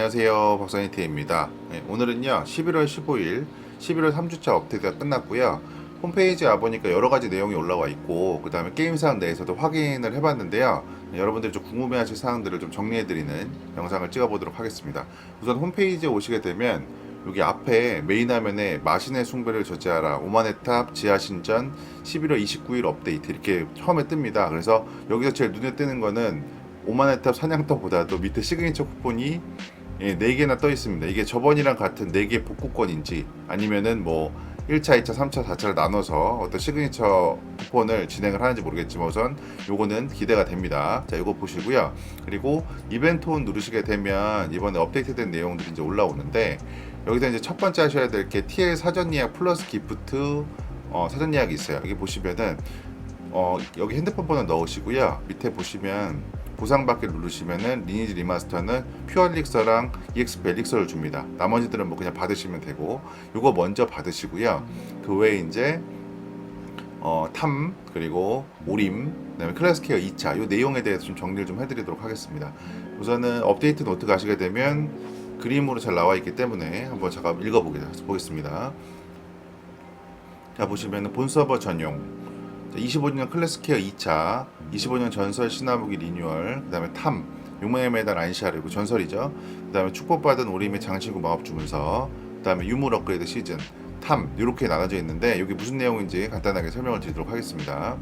네, 안녕하세요. 박사니티입니다. 네, 오늘은요, 11월 15일, 11월 3주차 업데이트가 끝났고요. 홈페이지에 와보니까 여러 가지 내용이 올라와 있고, 그 다음에 게임사항 내에서도 확인을 해봤는데요. 네, 여러분들이 좀 궁금해하실 사항들을 좀 정리해드리는 영상을 찍어보도록 하겠습니다. 우선 홈페이지에 오시게 되면, 여기 앞에 메인 화면에 마신의 숭배를 저지하라, 오만의 탑, 지하신전, 11월 29일 업데이트 이렇게 처음에 뜹니다. 그래서 여기서 제일 눈에 띄는 거는 오만의 탑 사냥터보다도 밑에 시그니처 쿠폰이 예, 4개나 떠 있습니다. 이게 저번이랑 같은 4개 복구권인지 아니면은 뭐 1차, 2차, 3차, 4차를 나눠서 어떤 시그니처 쿠폰을 진행을 하는지 모르겠지만 우선 요거는 기대가 됩니다. 자, 이거 보시고요. 그리고 이벤트 온 누르시게 되면 이번에 업데이트된 내용들이 이제 올라오는데 여기서 이제 첫 번째 하셔야 될 게 TL 사전 예약 플러스 기프트 어, 사전 예약이 있어요. 여기 보시면은 어, 여기 핸드폰 번호 넣으시고요. 밑에 보시면 보상받기 누르시면은 리니지 리마스터는 퓨어 릭서랑 EXP 엘릭서를 줍니다. 나머지들은 뭐 그냥 받으시면 되고 요거 먼저 받으시고요. 그 외에 이제 어, 탐 그리고 오림 그다음에 클래스케어 2차 요 내용에 대해서 좀 정리를 좀 해드리도록 하겠습니다. 우선은 업데이트 노트 가시게 되면 그림으로 잘 나와 있기 때문에 한번 잠깐 읽어보겠습니다. 자 보시면은 본 서버 전용 25년 클래스케어 2차, 25년 전설 신화무기 리뉴얼, 그 다음에 탐, 용맹의 메달 안시아르, 이거 전설이죠. 그 다음에 축복받은 오림의 장신구 마법 주문서, 그 다음에 유물 업그레이드 시즌, 탐, 이렇게 나눠져 있는데, 여기 무슨 내용인지 간단하게 설명을 드리도록 하겠습니다.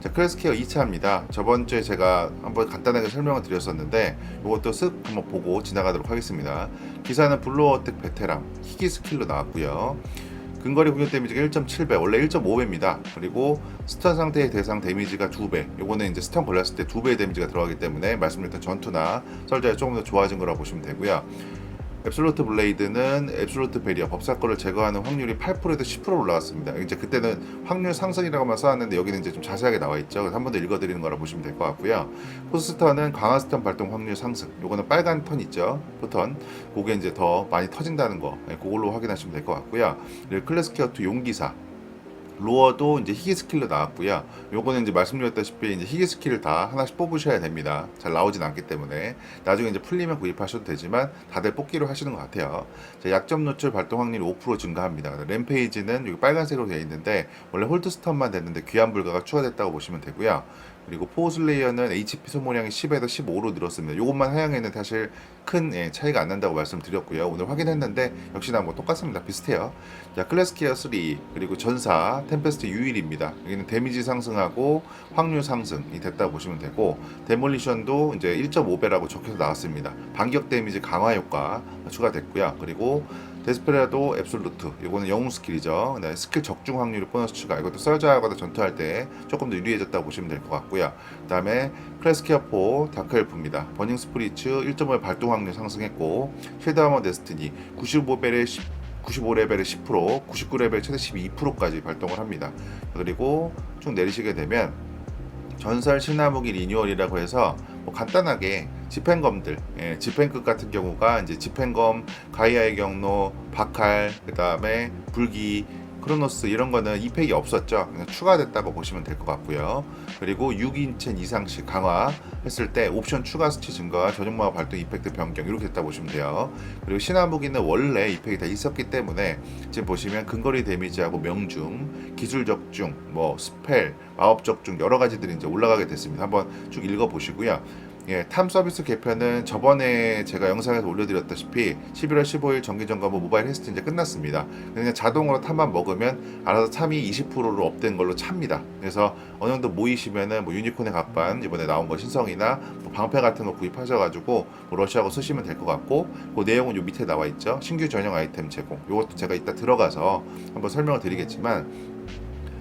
자, 클래스케어 2차입니다. 저번 주에 제가 한번 간단하게 설명을 드렸었는데, 이것도 쓱 한번 보고 지나가도록 하겠습니다. 기사는 블루어택 베테랑, 희귀 스킬로 나왔고요. 근거리 공격 데미지가 1.7배, 원래 1.5배입니다. 그리고 스턴 상태의 대상 데미지가 2배. 요거는 이제 스턴 걸렸을 때 2배의 데미지가 들어가기 때문에 말씀드렸던 전투나 설자에 조금 더 좋아진 거라고 보시면 되고요. 앱솔루트 블레이드는 앱솔루트 베리어 법사권을 제거하는 확률이 8%에서 10% 올라갔습니다. 이제 그때는 확률 상승이라고만 써놨는데 여기는 이제 좀 자세하게 나와 있죠. 한 번 더 읽어드리는 거라 보시면 될 것 같고요. 포스턴은 강화 스턴 발동 확률 상승. 요거는 빨간 턴 있죠. 포턴. 그게 이제 더 많이 터진다는 거. 네, 그걸로 확인하시면 될 것 같고요. 그리고 클래스케어 2 용기사. 로어도 이제 희귀 스킬로 나왔고요. 요거는 이제 말씀드렸다시피 이제 희귀 스킬을 다 하나씩 뽑으셔야 됩니다. 잘 나오진 않기 때문에 나중에 이제 풀리면 구입하셔도 되지만 다들 뽑기로 하시는 것 같아요. 자, 약점 노출 발동 확률이 5% 증가합니다. 램페이지는 여기 빨간색으로 되어 있는데 원래 홀드 스턴만 됐는데 귀환 불가가 추가됐다고 보시면 되고요. 그리고 포슬레이어는 HP 소모량이 10에서 15로 늘었습니다. 이것만 하향에는 사실 큰 예, 차이가 안 난다고 말씀드렸고요. 오늘 확인했는데 역시나 뭐 똑같습니다. 비슷해요. 자, 클래스키어 3 그리고 전사 템페스트 유일입니다. 여기는 데미지 상승하고 확률 상승이 됐다고 보시면 되고 데몰리션도 이제 1.5배라고 적혀서 나왔습니다. 반격 데미지 강화 효과 추가됐고요. 그리고 데스페라도 앱솔루트 이거는 영웅 스킬이죠. 네, 스킬 적중 확률 보너스 추가 이것도 썰자하고도 전투할 때 조금 더 유리해졌다고 보시면 될 것 같고요. 그 다음에 클래스키어 4 다크엘프입니다. 버닝 스프리츠 1.5의 발동 확률 상승했고 쉴드아머 데스티니 95벨의 10 95레벨에 10%, 99레벨 최대 12%까지 발동을 합니다. 그리고 쭉 내리시게 되면 전설 신화무기 리뉴얼이라고 해서 뭐 간단하게 집행검들, 예, 집행급 같은 경우가 이제 집행검, 가이아의 경로, 바칼, 그 다음에 불기, 크로노스 이런 거는 이펙이 없었죠. 그냥 추가됐다고 보시면 될 것 같고요. 그리고 6인첸 이상씩 강화 했을 때 옵션 추가 수치 증가와 전용마법 발동 이펙트 변경 이렇게 됐다 보시면 돼요. 그리고 신화 무기는 원래 이펙이 다 있었기 때문에 지금 보시면 근거리 데미지하고 명중, 기술 적중, 뭐 스펠, 마법 적중 여러 가지들이 이제 올라가게 됐습니다. 한번 쭉 읽어 보시고요. 예, 탐 서비스 개편은 저번에 제가 영상에서 올려드렸다시피 11월 15일 정기점검 모바일 헬스트 이제 끝났습니다. 그냥 자동으로 탐만 먹으면 알아서 탐이 20%로 업된 걸로 찹니다. 그래서 어느 정도 모이시면은 뭐 유니콘의 갑반 이번에 나온 거 신성이나 뭐 방패 같은 거 구입하셔가지고 뭐 러시아고 쓰시면 될 것 같고 그 내용은 요 밑에 나와 있죠. 신규 전용 아이템 제공. 요것도 제가 이따 들어가서 한번 설명을 드리겠지만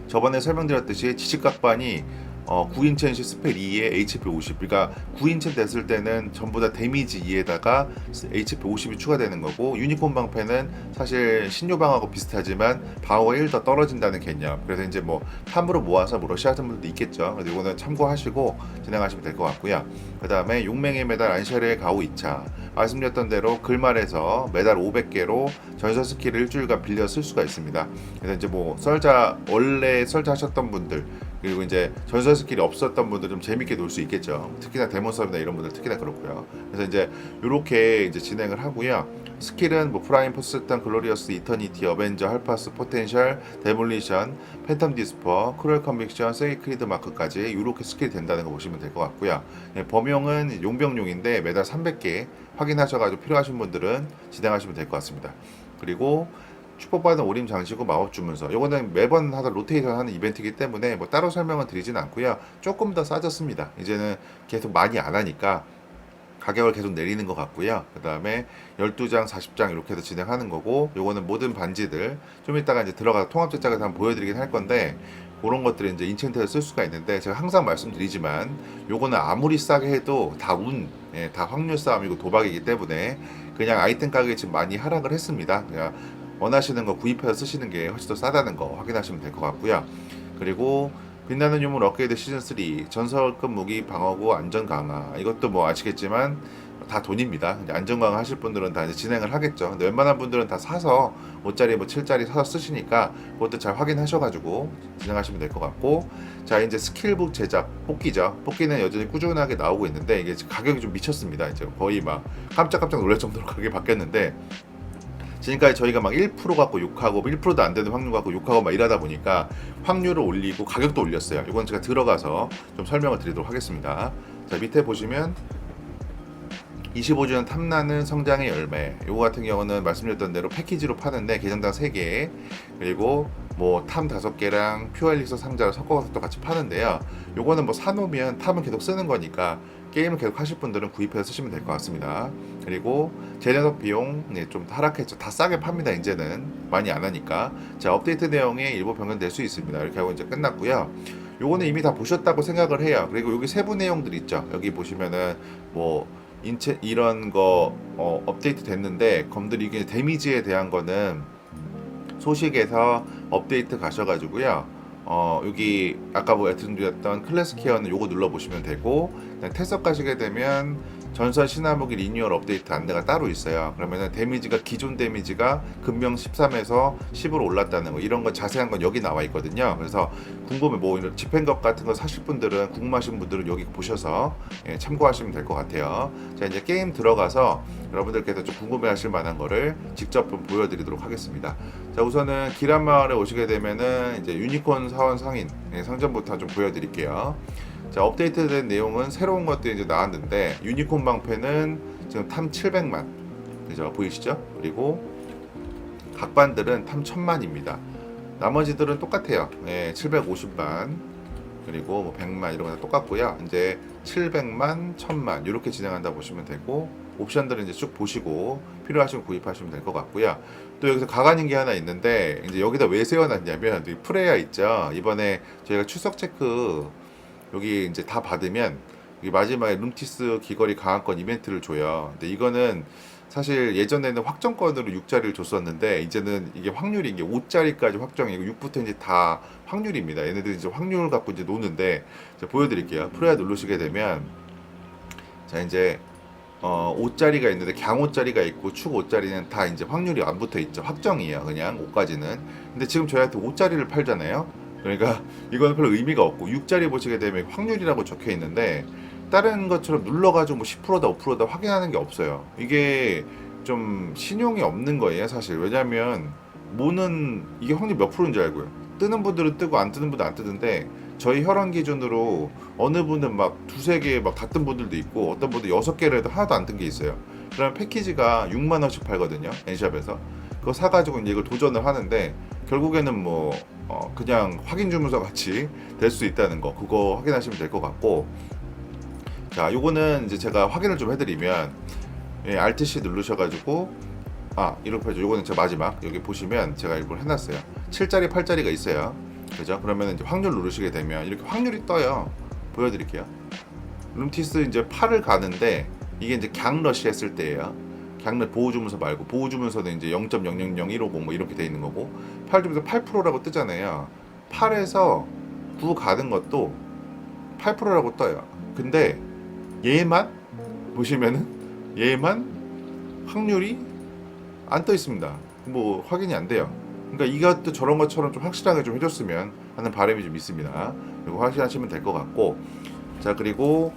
저번에 설명드렸듯이 지식각반이 어, 9인첸 스펠 2에 HP 50 그러니까 9인첸 됐을 때는 전부 다 데미지 2에다가 HP 50이 추가되는 거고 유니콘 방패는 사실 신요방하고 비슷하지만 방어가 1 더 떨어진다는 개념. 그래서 이제 뭐 탐으로 모아서 뭐 러시아 하는 분들도 있겠죠. 그래서 이거는 참고하시고 진행하시면 될 것 같고요. 그 다음에 용맹의 메달 안샤르의 가오 2차. 말씀드렸던 대로 글말에서 메달 500개로 전설 스킬을 일주일간 빌려 쓸 수가 있습니다. 그래서 이제 뭐 썰자 원래 썰자 하셨던 분들 그리고 이제 전설 스킬이 없었던 분들 좀 재밌게 놀 수 있겠죠. 특히나 데몬 서브나 이런 분들 특히나 그렇고요. 그래서 이제 이렇게 이제 진행을 하고요. 스킬은 뭐 프라임 포스턴 글로리어스 이터니티 어벤져 할파스 포텐셜 데몰리션 팬텀 디스퍼 크루얼 컨빅션 세이크리드 마크까지 이렇게 스킬이 된다는 거 보시면 될 것 같고요. 네, 범용은 용병용인데 매달 300개 확인하셔가지고 필요하신 분들은 진행하시면 될 것 같습니다. 그리고 축복받은 오림 장시구 마법 주문서. 요거는 매번 하다 로테이션 하는 이벤트이기 때문에 뭐 따로 설명은 드리진 않고요. 조금 더 싸졌습니다. 이제는 계속 많이 안 하니까 가격을 계속 내리는 것 같고요. 그 다음에 12장 40장 이렇게 해서 진행하는 거고 요거는 모든 반지들 좀 이따가 이제 들어가서 통합 제작에서 한번 보여드리긴 할 건데 그런 것들이 이제 인챈트를 쓸 수가 있는데 제가 항상 말씀드리지만 요거는 아무리 싸게 해도 다 운, 예, 다 확률 싸움이고 도박이기 때문에 그냥 아이템 가격이 지금 많이 하락을 했습니다. 그냥 원하시는 거 구입해서 쓰시는 게 훨씬 더 싸다는 거 확인하시면 될 것 같고요. 그리고 빛나는 유물 업그레이드 시즌 3 전설급 무기 방어구 안전 강화 이것도 뭐 아시겠지만 다 돈입니다. 안전 강화 하실 분들은 다 이제 진행을 하겠죠. 근데 웬만한 분들은 다 사서 5짜리 뭐 7짜리 사서 쓰시니까 그것도 잘 확인하셔가지고 진행하시면 될 것 같고 자 이제 스킬북 제작 뽑기죠. 뽑기는 여전히 꾸준하게 나오고 있는데 이게 가격이 좀 미쳤습니다. 이제 거의 막 깜짝깜짝 놀랄 정도로 가격이 바뀌었는데 지금까지 저희가 막 1% 갖고 욕하고 1%도 안 되는 확률 갖고 욕하고 막 이러다 보니까 확률을 올리고 가격도 올렸어요. 이건 제가 들어가서 좀 설명을 드리도록 하겠습니다. 자 밑에 보시면 25주년 탐나는 성장의 열매. 요거 같은 경우는 말씀드렸던 대로 패키지로 파는데 계정당 3개 그리고 뭐 탐 5개랑 퓨얼릭서 상자를 섞어서 또 같이 파는데요. 요거는 뭐 사놓으면 탐은 계속 쓰는 거니까 게임을 계속 하실 분들은 구입해서 쓰시면 될 것 같습니다. 그리고 재련업 비용 네, 좀 하락했죠. 다 싸게 팝니다. 이제는 많이 안 하니까. 자 업데이트 내용에 일부 변경될 수 있습니다. 이렇게 하고 이제 끝났고요. 요거는 이미 다 보셨다고 생각을 해요. 그리고 여기 세부 내용들 있죠. 여기 보시면은 뭐 인체 이런 거 어, 업데이트 됐는데 검들 이게 데미지에 대한 거는 소식에서 업데이트 가셔가지고요. 어 여기 아까 뭐 말씀드렸던 클래스 케어는 요거 눌러 보시면 되고 태석 가시게 되면 전설 신화무기 리뉴얼 업데이트 안내가 따로 있어요. 그러면은 데미지가 기존 데미지가 금명 13에서 10으로 올랐다는 거 이런 거 자세한 건 여기 나와 있거든요. 그래서 궁금해 뭐 이런 집행것 같은 거 사실 분들은 궁금하신 분들은 여기 보셔서 예, 참고하시면 될 것 같아요. 자 이제 게임 들어가서 여러분들께서 좀 궁금해하실 만한 거를 직접 좀 보여드리도록 하겠습니다. 자 우선은 기란 마을에 오시게 되면은 이제 유니콘 사원 상인 예, 상점부터 좀 보여드릴게요. 자 업데이트된 내용은 새로운 것들이 이제 나왔는데 유니콘 방패는 지금 탐 700만 그죠 보이시죠? 그리고 각반들은 탐 1000만입니다. 나머지들은 똑같아요. 네, 750만 그리고 뭐 100만 이런 거다 똑같고요. 이제 700만, 1000만 이렇게 진행한다 보시면 되고 옵션들은 이제 쭉 보시고 필요하시면 구입하시면 될 것 같고요. 또 여기서 가관인 게 하나 있는데 이제 여기다 왜 세워놨냐면 프레야 있죠. 이번에 저희가 추석 체크 여기 이제 다 받으면 마지막에 룸티스 귀걸이 강화권 이벤트를 줘요. 근데 이거는 사실 예전에는 확정권으로 6자리를 줬었는데 이제는 이게 확률이 이게 5자리까지 확정이고 6부터 이제 다 확률입니다. 얘네들이 이제 확률 갖고 이제 노는데 제가 보여드릴게요. 프레야 누르시게 되면 자 이제 어 5자리가 있는데 강 5자리가 있고 축 5자리는 다 이제 확률이 안 붙어 있죠. 확정이에요. 그냥 5까지는. 근데 지금 저희한테 5자리를 팔잖아요. 그러니까 이거는 별로 의미가 없고 6자리 보시게 되면 확률이라고 적혀 있는데 다른 것처럼 눌러가지고 뭐 10%다 5%다 확인하는 게 없어요. 이게 좀 신용이 없는 거예요, 사실. 왜냐면 모는 이게 확률 몇 프로인 줄 알고요. 뜨는 분들은 뜨고 안 뜨는 분들은 안 뜨는데 저희 혈원 기준으로 어느 분은 막 두세 개 막 다 뜬 분들도 있고 어떤 분들 여섯 개를 해도 하나도 안 뜬 게 있어요. 그러면 패키지가 6만 원씩 팔거든요. 엔샵에서. 그거 사가지고 이걸 도전을 하는데 결국에는 뭐 어, 그냥 확인 주문서 같이 될 수 있다는 거 그거 확인하시면 될 것 같고. 자 요거는 이제 제가 확인을 좀 해드리면 예, Alt C 누르셔가지고 아 이렇게 하죠. 요거는 제가 마지막. 여기 보시면 제가 이걸 해놨어요. 7짜리 8짜리가 있어요. 그죠? 그러면 이제 확률 누르시게 되면 이렇게 확률이 떠요. 보여드릴게요. 룸티스 이제 8을 가는데 이게 이제 강러시 했을 때예요 강러 보호주문서 말고 보호주문서는 이제 0.000150 뭐 이렇게 돼 있는 거고 8주문서 8%라고 뜨잖아요 8에서 9 가는 것도 8%라고 떠요 근데 얘만 보시면은 얘만 확률이 안 떠 있습니다. 뭐 확인이 안 돼요. 그러니까 이것도 저런 것처럼 좀 확실하게 좀 해줬으면 하는 바람이 좀 있습니다. 그리고 확인하시면 될 것 같고 자 그리고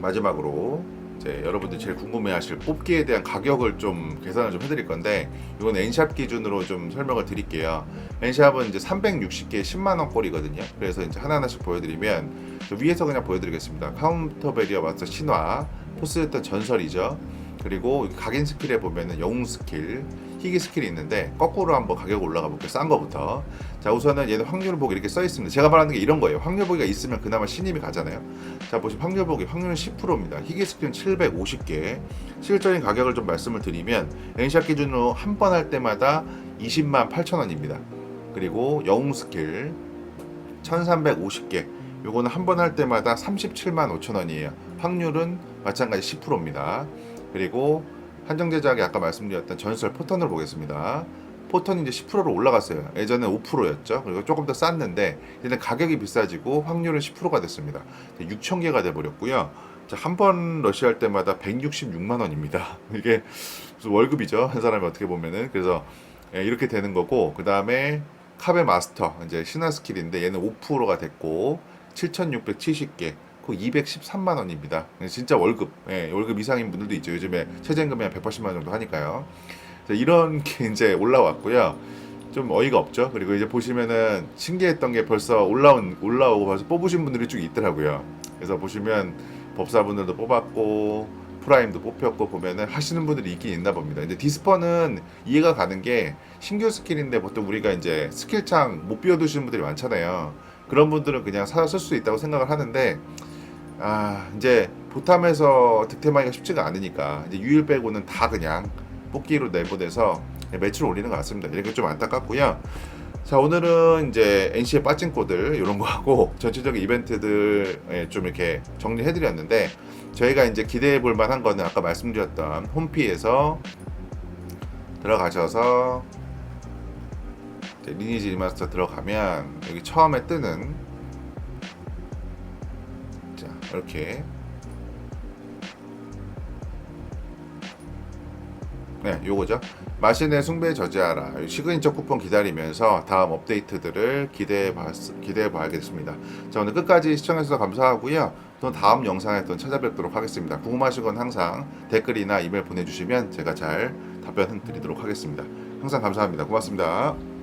마지막으로 이제 여러분들 제일 궁금해하실 뽑기에 대한 가격을 좀 계산을 좀 해드릴 건데 이건 엔샵 기준으로 좀 설명을 드릴게요. 엔샵은 이제 360개 10만 원꼴이거든요. 그래서 이제 하나하나씩 보여드리면 저 위에서 그냥 보여드리겠습니다. 카운터 베리어 마스터 신화, 포스였던 전설이죠. 그리고 각인 스킬에 보면은 영웅 스킬, 희귀 스킬이 있는데 거꾸로 한번 가격 올라가 볼게요. 싼 거부터. 자 우선은 얘는 확률 보기 이렇게 써 있습니다. 제가 말하는 게 이런 거예요. 확률 보기가 있으면 그나마 신임이 가잖아요. 자 보시면 확률 보기 확률은 10%입니다. 희귀 스킬은 750개. 실적인 가격을 좀 말씀을 드리면 엔샷 기준으로 한 번 할 때마다 20만 8천 원입니다. 그리고 영웅 스킬 1350개. 요거는 한 번 할 때마다 37만 5천 원이에요. 확률은 마찬가지 10%입니다. 그리고 한정 제작에 아까 말씀드렸던 전설 포턴을 보겠습니다. 포턴이 이제 10%로 올라갔어요. 예전에 5%였죠. 그리고 조금 더 쌌는데 이제는 가격이 비싸지고 확률은 10%가 됐습니다. 6천 개가 돼 버렸고요. 한 번 러시할 때마다 166만 원입니다. 이게 월급이죠. 한 사람이 어떻게 보면은 그래서 예, 이렇게 되는 거고 그 다음에 카베 마스터 이제 신화 스킬인데 얘는 5%가 됐고 7,670개 그 213만 원입니다. 진짜 월급 예, 월급 이상인 분들도 있죠. 요즘에 최저임금이 한 180만 원 정도 하니까요. 이런 게 이제 올라왔고요. 좀 어이가 없죠. 그리고 이제 보시면은 신기했던 게 벌써 올라온 올라오고 벌써 뽑으신 분들이 쭉 있더라고요. 그래서 보시면 법사분들도 뽑았고 프라임도 뽑혔고 보면은 하시는 분들이 있긴 있나 봅니다. 이제 디스퍼는 이해가 가는 게 신규 스킬인데 보통 우리가 이제 스킬창 못 비워두시는 분들이 많잖아요. 그런 분들은 그냥 사서 쓸 수 있다고 생각을 하는데 아 이제 보탐에서 득템하기가 쉽지가 않으니까 이제 유일 빼고는 다 그냥 뽑기로 내보내서 매출 올리는 것 같습니다. 이렇게 좀 안타깝고요. 자 오늘은 이제 NC의 빠진코들 이런 거 하고 전체적인 이벤트들 예, 좀 이렇게 정리해드렸는데 저희가 이제 기대해 볼 만한 거는 아까 말씀드렸던 홈피에서 들어가셔서 리니지 리마스터 들어가면 여기 처음에 뜨는 자 이렇게 네, 요거죠. 마신의 숭배 저지하라. 시그니처 쿠폰 기다리면서 다음 업데이트들을 기대해 봤, 기대해 봐야겠습니다. 자, 오늘 끝까지 시청해주셔서 감사하고요. 또 다음 영상에 또 찾아뵙도록 하겠습니다. 궁금하신 건 항상 댓글이나 이메일 보내주시면 제가 잘 답변 드리도록 하겠습니다. 항상 감사합니다. 고맙습니다.